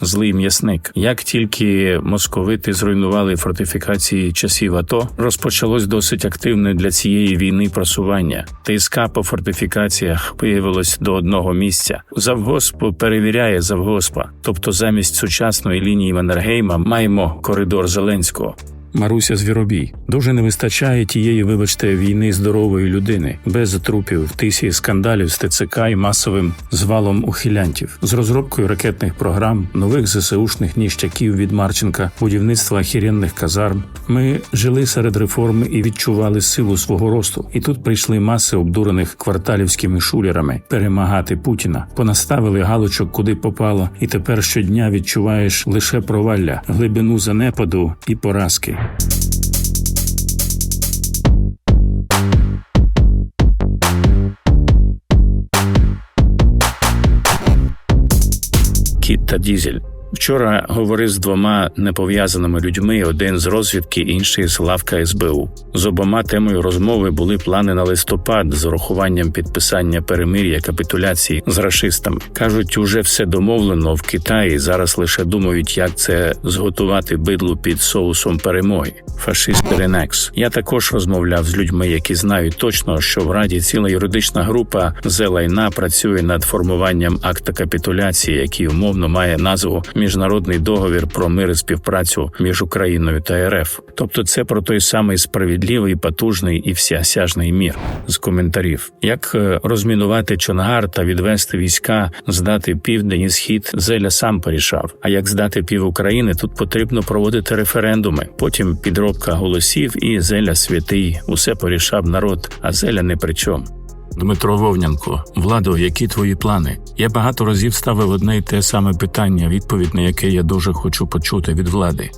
Злий м'ясник. Як тільки московити зруйнували фортифікації часів АТО, розпочалось досить активне для цієї війни просування. ТСК по фортифікаціях виявилось до одного місця. Завгосп перевіряє завгоспа, тобто замість сучасної лінії Маннергейма маємо коридор Зеленського. Маруся Звіробій дуже не вистачає тієї, вибачте, війни здорової людини без трупів, тисі скандалів з ТЦК і масовим звалом ухилянтів з розробкою ракетних програм, нових ЗСУшних ніщаків від Марченка, будівництва охеренних казарм. Ми жили серед реформ і відчували силу свого росту. І тут прийшли маси обдурених кварталівськими шулерами перемагати Путіна. Понаставили галочок куди попало, і тепер щодня відчуваєш лише провалля, глибину занепаду і поразки. Kit Diesel. Вчора говорив з двома непов'язаними людьми: один з розвідки, інший з лавка СБУ. З обома темою розмови були плани на листопад з урахуванням підписання перемир'я капітуляції з рашистами. кажуть, уже все домовлено в Китаї. Зараз лише думають, як це зготувати бидлу під соусом перемоги. Фашист Ренекс. Я також розмовляв з людьми, які знають точно, що в раді ціла юридична група Зелайна працює над формуванням акта капітуляції, який умовно має назву Міжнародний договір про мир і співпрацю між Україною та РФ. Тобто, це про той самий справедливий, потужний і всеосяжний мір. З коментарів, як е, розмінувати Чонгар та відвести війська, здати південь і схід, Зеля сам порішав. А як здати пів України, тут потрібно проводити референдуми. Потім підробка голосів і Зеля святий. Усе порішав народ, а Зеля не при чому. Дмитро Вовнянко, владо, які твої плани? Я багато разів ставив одне й те саме питання, відповідь на яке я дуже хочу почути від влади.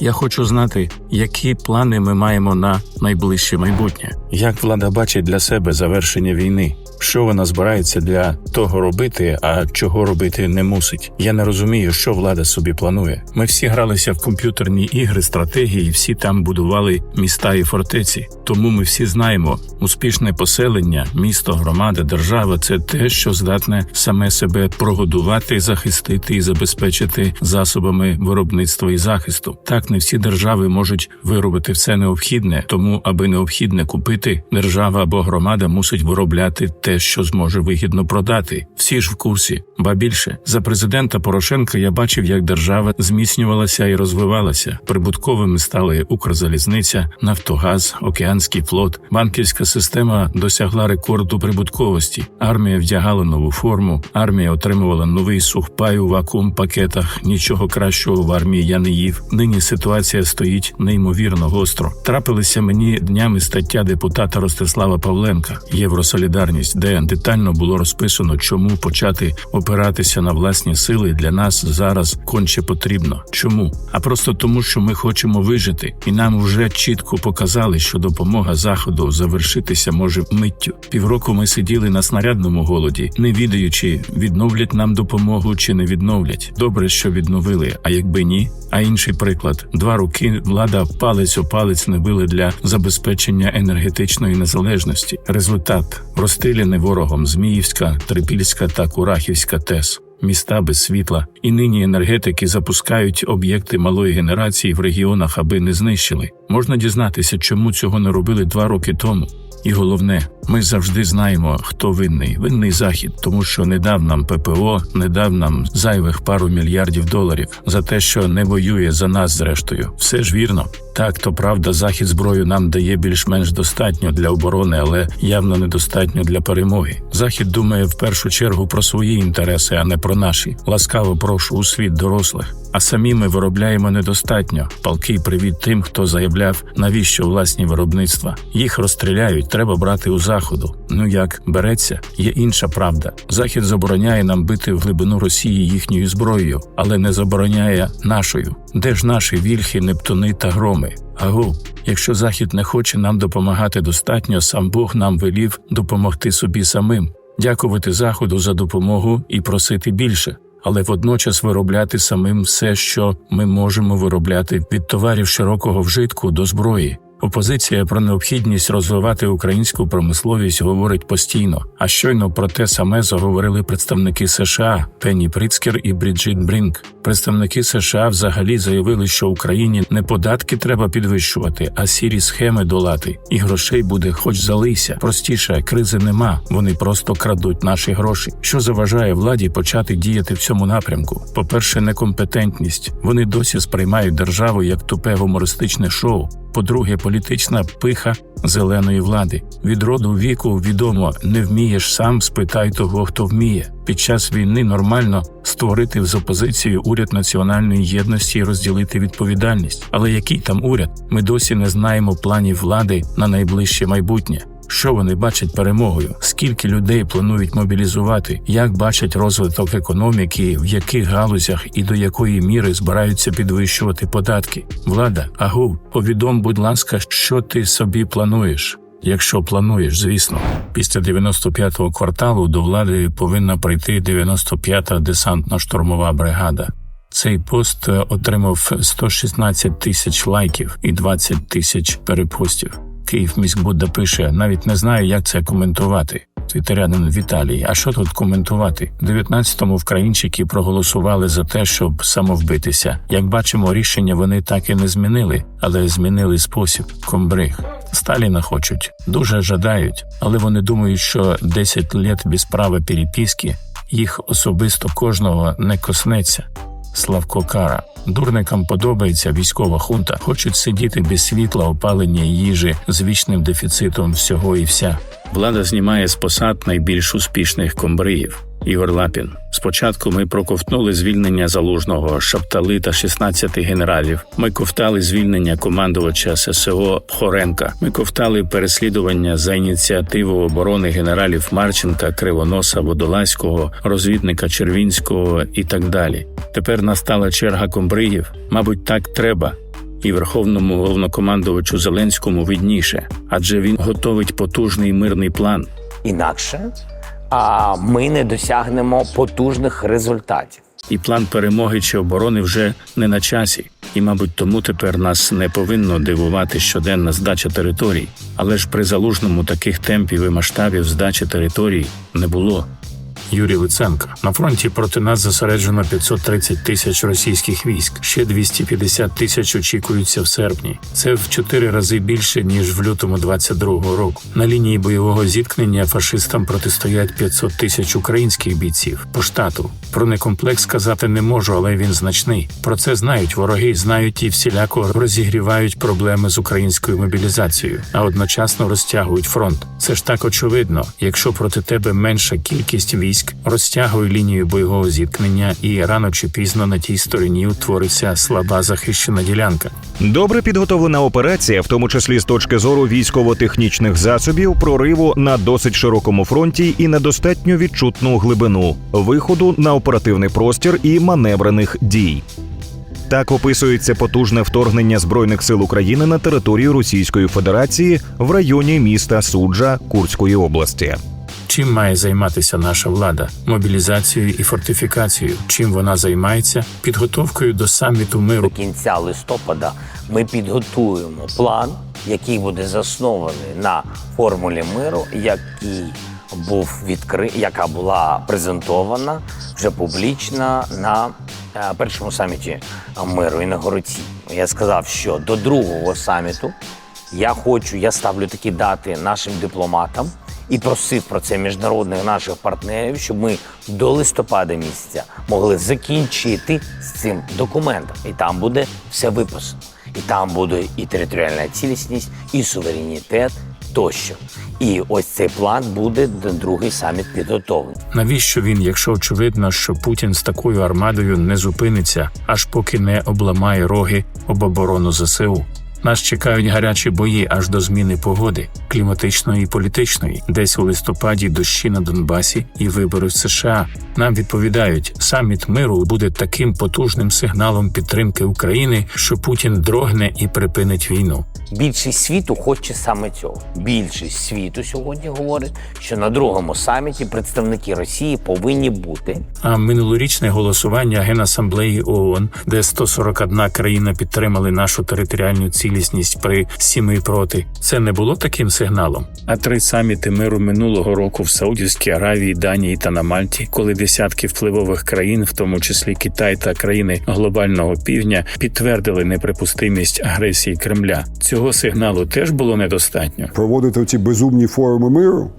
Я хочу знати, які плани ми маємо на найближче майбутнє, як влада бачить для себе завершення війни, що вона збирається для того робити, а чого робити не мусить. Я не розумію, що влада собі планує. Ми всі гралися в комп'ютерні ігри, стратегії, всі там будували міста і фортеці. Тому ми всі знаємо, успішне поселення, місто, громада, держава це те, що здатне саме себе прогодувати, захистити і забезпечити засобами виробництва і захисту. Так не всі держави можуть виробити все необхідне, тому аби необхідне купити, держава або громада мусить виробляти те, що зможе вигідно продати. Всі ж в курсі, ба більше за президента Порошенка я бачив, як держава зміцнювалася і розвивалася. Прибутковими стали Укрзалізниця, Нафтогаз, Океанський флот, банківська система досягла рекорду прибутковості. Армія вдягала нову форму, армія отримувала новий сухпай у вакуум пакетах. Нічого кращого в армії я не їв. Нині ситуація стоїть неймовірно гостро. Трапилися мені днями стаття депутата Ростислава Павленка Євросолідарність, де детально було розписано, чому почати опиратися на власні сили для нас зараз конче потрібно. Чому? А просто тому, що ми хочемо вижити, і нам вже чітко показали, що допомога заходу завершитися може миттю. Півроку ми сиділи на снарядному голоді, не відаючи, відновлять нам допомогу чи не відновлять. Добре, що відновили. А якби ні. А інший приклад: два роки влада палець о палець не били для забезпечення енергетичної незалежності. Результат розстріляний ворогом Зміївська, Трипільська та Курахівська ТЕС. Міста без світла, і нині енергетики запускають об'єкти малої генерації в регіонах, аби не знищили. Можна дізнатися, чому цього не робили два роки тому. І головне, ми завжди знаємо, хто винний. Винний захід, тому що не дав нам ППО, не дав нам зайвих пару мільярдів доларів за те, що не воює за нас. Зрештою, все ж вірно. Так, то правда, захід зброю нам дає більш-менш достатньо для оборони, але явно недостатньо для перемоги. Захід думає в першу чергу про свої інтереси, а не про наші. Ласкаво прошу у світ дорослих. А самі ми виробляємо недостатньо. Палкий привіт тим, хто заявляв, навіщо власні виробництва. Їх розстріляють, треба брати у заходу. Ну як береться, є інша правда. Захід забороняє нам бити в глибину Росії їхньою зброєю, але не забороняє нашою. Де ж наші вільхи, нептуни та громи? Агу, якщо Захід не хоче нам допомагати достатньо, сам Бог нам велів допомогти собі самим, дякувати Заходу за допомогу і просити більше, але водночас виробляти самим все, що ми можемо виробляти від товарів широкого вжитку до зброї. Опозиція про необхідність розвивати українську промисловість говорить постійно. А щойно про те саме заговорили представники США Пенні Пріцкер і Бріджит Брінк. Представники США взагалі заявили, що Україні не податки треба підвищувати, а сірі схеми долати. І грошей буде хоч залийся. Простіше кризи нема. Вони просто крадуть наші гроші. Що заважає владі почати діяти в цьому напрямку? По-перше, некомпетентність. Вони досі сприймають державу як тупе гумористичне шоу. По-друге, політична пиха зеленої влади. Від роду віку відомо не вмієш сам, спитай того, хто вміє. Під час війни нормально створити з опозицією уряд національної єдності і розділити відповідальність. Але який там уряд? Ми досі не знаємо планів влади на найближче майбутнє. Що вони бачать перемогою? Скільки людей планують мобілізувати? Як бачать розвиток економіки, в яких галузях і до якої міри збираються підвищувати податки? Влада, агу, повідом, будь ласка, що ти собі плануєш? Якщо плануєш, звісно, після 95-го кварталу до влади повинна прийти 95-та десантно-штурмова бригада. Цей пост е, отримав 116 тисяч лайків і 20 тисяч перепостів. Київ міськбудда пише: навіть не знаю, як це коментувати. Твітерянин Віталій. А що тут коментувати? У 19-му вкраїнчики проголосували за те, щоб самовбитися. Як бачимо, рішення вони так і не змінили, але змінили спосіб. Комбриг. Сталіна хочуть, дуже жадають, але вони думають, що 10 літ без права переписки їх особисто кожного не коснеться. Славко Кара. Дурникам подобається військова хунта, хочуть сидіти без світла, опалення їжі з вічним дефіцитом всього і вся. Влада знімає з посад найбільш успішних комбриїв. Ігор Лапін. Спочатку ми проковтнули звільнення залужного Шаптали та 16 генералів. Ми ковтали звільнення командувача ССО Хоренка. Ми ковтали переслідування за ініціативу оборони генералів Марченка, Кривоноса, Водолазького, розвідника Червінського і так далі. Тепер настала черга комбриїв. Мабуть, так треба. І верховному головнокомандувачу Зеленському видніше, адже він готовить потужний мирний план. Інакше а ми не досягнемо потужних результатів. І план перемоги чи оборони вже не на часі. І, мабуть, тому тепер нас не повинно дивувати щоденна здача територій. Але ж при залужному таких темпів і масштабів здачі територій не було. Юрій Луценко на фронті проти нас зосереджено 530 тисяч російських військ. Ще 250 тисяч очікуються в серпні. Це в чотири рази більше ніж в лютому 22-го року. На лінії бойового зіткнення фашистам протистоять 500 тисяч українських бійців по штату. Про некомплекс сказати не можу, але він значний. Про це знають вороги, знають і всіляко розігрівають проблеми з українською мобілізацією, а одночасно розтягують фронт. Це ж так очевидно. Якщо проти тебе менша кількість військ, розтягує лінію бойового зіткнення, і рано чи пізно на тій стороні утвориться слаба захищена ділянка. Добре підготовлена операція, в тому числі з точки зору військово-технічних засобів, прориву на досить широкому фронті і на достатньо відчутну глибину виходу на оперативний простір і маневрених дій. Так описується потужне вторгнення збройних сил України на територію Російської Федерації в районі міста Суджа Курської області. Чим має займатися наша влада? Мобілізацією і фортифікацією. Чим вона займається? Підготовкою до саміту миру. До кінця листопада ми підготуємо план, який буде заснований на формулі миру, який був відкри... яка була презентована вже публічно на е, першому саміті миру інаугураційному. Я сказав, що до другого саміту я хочу, я ставлю такі дати нашим дипломатам і просив про це міжнародних наших партнерів, щоб ми до листопада місяця могли закінчити з цим документом. І там буде все виписано. І там буде і територіальна цілісність, і суверенітет тощо. І ось цей план буде на другий саміт підготовлений. Навіщо він, якщо очевидно, що Путін з такою армадою не зупиниться, аж поки не обламає роги об оборону ЗСУ? Нас чекають гарячі бої аж до зміни погоди, кліматичної і політичної, десь у листопаді дощі на Донбасі і вибори в США. Нам відповідають, саміт миру буде таким потужним сигналом підтримки України, що Путін дрогне і припинить війну. Більшість світу хоче саме цього. Більшість світу сьогодні говорить, що на другому саміті представники Росії повинні бути. А минулорічне голосування Генасамблеї ООН, де 141 країна підтримали нашу територіальну цілісність цілісність при сіми проти. Це не було таким сигналом. А три саміти миру минулого року в Саудівській Аравії, Данії та на Мальті, коли десятки впливових країн, в тому числі Китай та країни глобального півдня, підтвердили неприпустимість агресії Кремля. Цього сигналу теж було недостатньо. проводити ці безумні форуми миру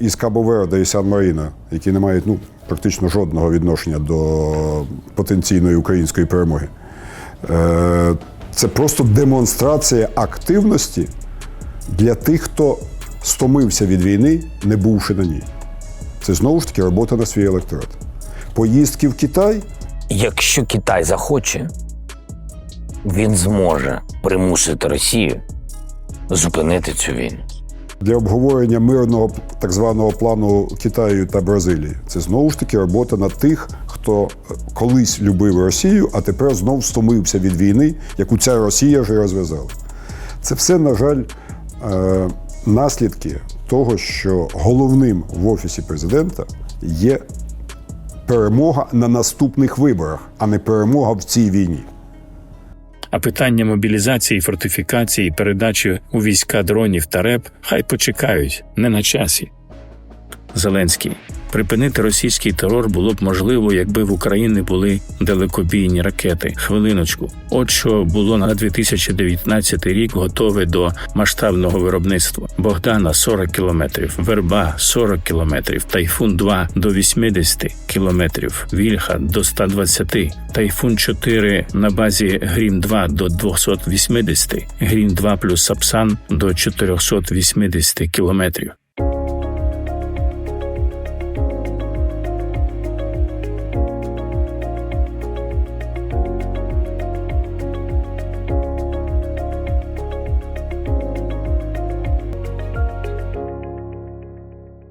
із Кабо-Верде і Сан-Маріно, які не мають ну, практично жодного відношення до потенційної української перемоги. Е, Це просто демонстрація активності для тих, хто стомився від війни, не бувши на ній. Це знову ж таки робота на свій електорат. Поїздки в Китай Якщо Китай захоче, він зможе примусити Росію зупинити цю війну. для обговорення мирного так званого плану Китаю та Бразилії. Це знову ж таки робота на тих, хто колись любив Росію, а тепер знов стомився від війни, яку ця Росія вже розв'язала. Це все, на жаль, е, наслідки того, що головним в офісі президента є перемога на наступних виборах, а не перемога в цій війні. А питання мобілізації, фортифікації, передачі у війська дронів та РЕП хай почекають не на часі. Зеленський припинити російський терор було б можливо, якби в Україні були далекобійні ракети. Хвилиночку, от що було на 2019 рік готове до масштабного виробництва. Богдана 40 кілометрів, Верба 40 кілометрів, Тайфун 2 до 80 кілометрів, Вільха до 120, Тайфун 4 на базі Грім 2 до 280, Грім 2 плюс Сапсан до 480 кілометрів.